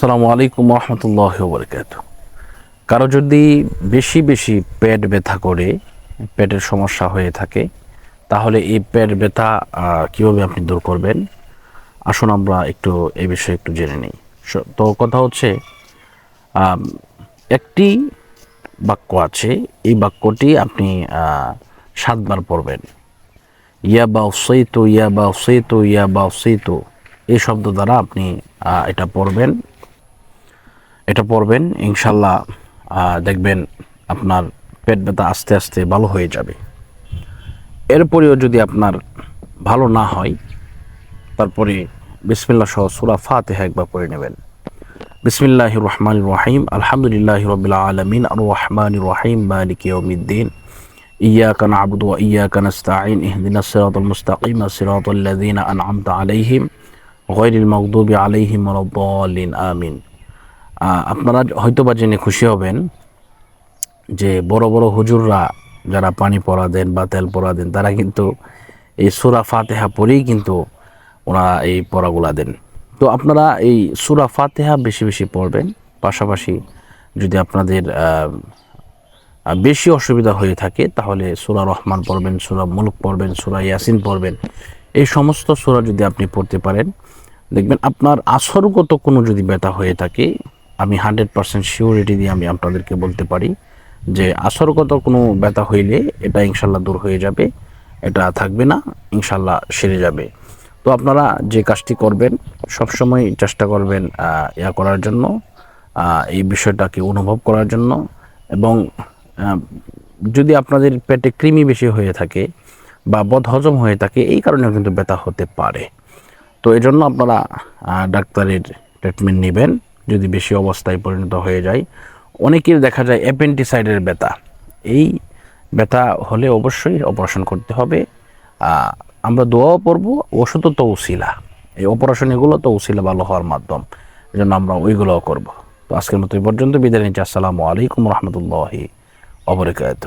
আসসালামু আলাইকুম রহমতুল্লাহ বরকাত কারও যদি বেশি বেশি পেট ব্যথা করে, পেটের সমস্যা হয়ে থাকে, তাহলে এই পেট ব্যথা কীভাবে আপনি দূর করবেন? আসুন আমরা একটু এ বিষয়ে একটু জেনে নিই। তো কথা হচ্ছে একটি বাক্য আছে, এই বাক্যটি আপনি সাতবার পড়বেন। ইয়া বা উসইতু, ইয়া বা উসইতু, ইয়া বা উসইতু, এই শব্দ দ্বারা আপনি এটা পড়বেন। এটা পড়বেন ইনশাল্লাহ আহ, দেখবেন আপনার পেট ব্যথা আস্তে আস্তে ভালো হয়ে যাবে এরপরেও যদি আপনার ভালো না হয় তারপরে বিসমিল্লা সহ সুরা ফাতেহা একবার পড়ে নেবেন বিসমিল্লাহ রহমান রহিম আলহামদুলিল্লাহ রবিল আলমিন আর রহমান রহিম মালিক ইয়মিদ্দিন إياك نعبد وإياك نستعين اهدنا الصراط المستقيم صراط الذين أنعمت عليهم غير المغضوب عليهم ولا الضالين آمين আহ, আপনারা হয়তো বা জেনে খুশি হবেন যে বড় বড় হুজুররা যারা পানি পড়া দেন বা তেল পড়া দেন তারা কিন্তু এই সুরা ফাতেহা পড়েই কিন্তু ওরা এই পড়াগুলা দেন। তো আপনারা এই সুরা ফাতেহা বেশি বেশি পড়বেন, পাশাপাশি যদি আপনাদের বেশি অসুবিধা হয়ে থাকে, তাহলে সুরা রহমান পড়বেন, সুরা মুলুক পড়বেন, সুরা ইয়াসিন পড়বেন। এই সমস্ত সুরা যদি আপনি পড়তে পারেন, দেখবেন আপনার আসরগত কোনো যদি ব্যথা হয়ে থাকে আমি হান্ড্রেড পার্সেন্ট শিওরিটি দিয়ে আমি আপনাদেরকে বলতে পারি যে আসরগত কোনো ব্যথা হইলে এটা ইনশাল্লাহ দূর হয়ে যাবে, এটা থাকবে না, ইনশাল্লাহ সেরে যাবে। তো আপনারা যে কাজটি করবেন, সবসময় চেষ্টা করবেন ইয়া করার জন্য এই বিষয়টাকে অনুভব করার জন্য এবং যদি আপনাদের পেটে কৃমি বেশি হয়ে থাকে বা বদ হজম হয়ে থাকে, এই কারণেও কিন্তু ব্যথা হতে পারে। তো এই জন্য আপনারা ডাক্তারের ট্রিটমেন্ট নেবেন। যদি বেশি অবস্থায় পরিণত হয়ে যায়। অনেকের দেখা যায় অ্যাপেন্টিসাইডের ব্যথা। এই ব্যথা হলে অবশ্যই অপারেশন করতে হবে। আমরা দোয়াও পড়ব, ওষুধও তো উসিলা এই অপারেশন এগুলো তো উশিলা ভালো হওয়ার মাধ্যম। এই জন্য আমরা ওইগুলোও করব। তো আজকের মতো এই পর্যন্ত। বিদায় নিচ্ছি। আসসালামু আলাইকুম রহমতুল্লাহি অবরকাত